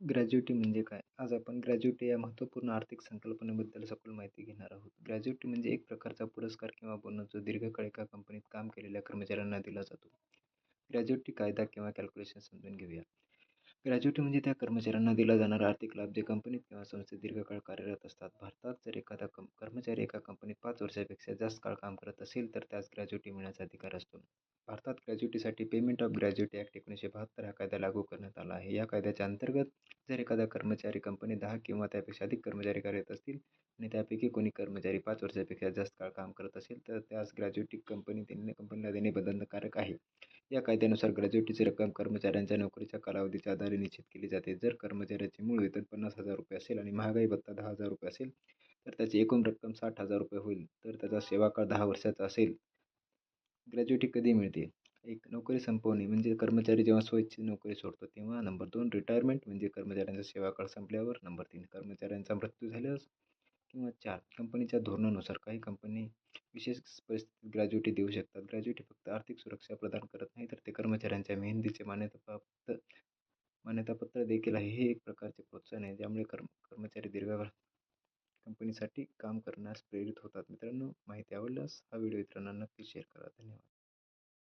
Gratuity म्हणजे काय? आज आपण ग्रॅज्युटी या महत्त्वपूर्ण आर्थिक संकल्पनेबद्दल सखोल माहिती घेणार आहोत. ग्रॅज्युटी म्हणजे एक प्रकारचा पुरस्कार किंवा बोनस जो दीर्घकाळ एका कंपनीत काम केलेल्या कर्मचाऱ्यांना दिला जातो. ग्रॅज्युटी कायदा किंवा कॅल्क्युलेशन समजून घेऊया. ग्रॅज्युटी म्हणजे त्या कर्मचाऱ्यांना दिला जाणारा आर्थिक लाभ जे कंपनीत किंवा संस्थेत दीर्घकाळ कार्यरत असतात. भारतात जर एखादा कं कर्मचारी एका कंपनीत पाच वर्षापेक्षा जास्त काळ काम करत असेल तर त्यास ग्रॅज्युटी मिळण्याचा अधिकार असतो. भारतात ग्रॅज्युटीसाठी पेमेंट ऑफ ग्रॅज्युटी ॲक्ट एकोणीसशे बहात्तर हा कायदा लागू करण्यात आला आहे. या कायद्याच्या अंतर्गत जर एखादा कर्मचारी कंपनी दहा किंवा त्यापेक्षा अधिक कर्मचारी कार्यरत असतील आणि त्यापैकी कोणी कर्मचारी पाच वर्षापेक्षा जास्त काळ काम करत असेल तर त्यास ग्रॅज्युटी कंपनी देणे कंपनीला देणे बंधनकारक आहे. या कायद्यानुसार ग्रॅज्युटीची रक्कम कर्मचाऱ्यांच्या नोकरीच्या कालावधीच्या आधारे निश्चित केली जाते. जर कर्मचाऱ्याचे मूळ वेतन पन्नास हजार रुपये असेल आणि महागाई भत्ता दहा हजार रुपये असेल तर त्याची एकूण रक्कम साठ हजार रुपये होईल. तर त्याचा सेवाकाळ दहा वर्षाचा असेल. ग्रॅज्युएटी कधी मिळते? एक नोकरी संपवणे म्हणजे कर्मचारी जेव्हा स्वइच्छेची नोकरी सोडतो तेव्हा नंबर दोन रिटायरमेंट म्हणजे कर्मचाऱ्यांचा सेवाकाळ संपल्यावर नंबर तीन कर्मचाऱ्यांचा मृत्यू झाल्यास किंवा चार कंपनीच्या धोरणानुसार काही कंपनी विशेष परिस्थितीत ग्रॅज्युएटी देऊ शकतात. ग्रॅज्युएटी फक्त आर्थिक सुरक्षा प्रदान करत नाही तर ते कर्मचाऱ्यांच्या मेहनतीचे मान्यताप्राप्त मान्यतापत्र देखील आहे. हे एक प्रकारचे प्रोत्साहन आहे ज्यामुळे कर्म कर्मचारी दीर्घकाळ कंपनीसाठी काम करण्यास प्रेरित होतात. मित्रांनो माहिती आवडल्यास हा व्हिडिओ इतरांना नक्की शेअर करा. धन्यवाद.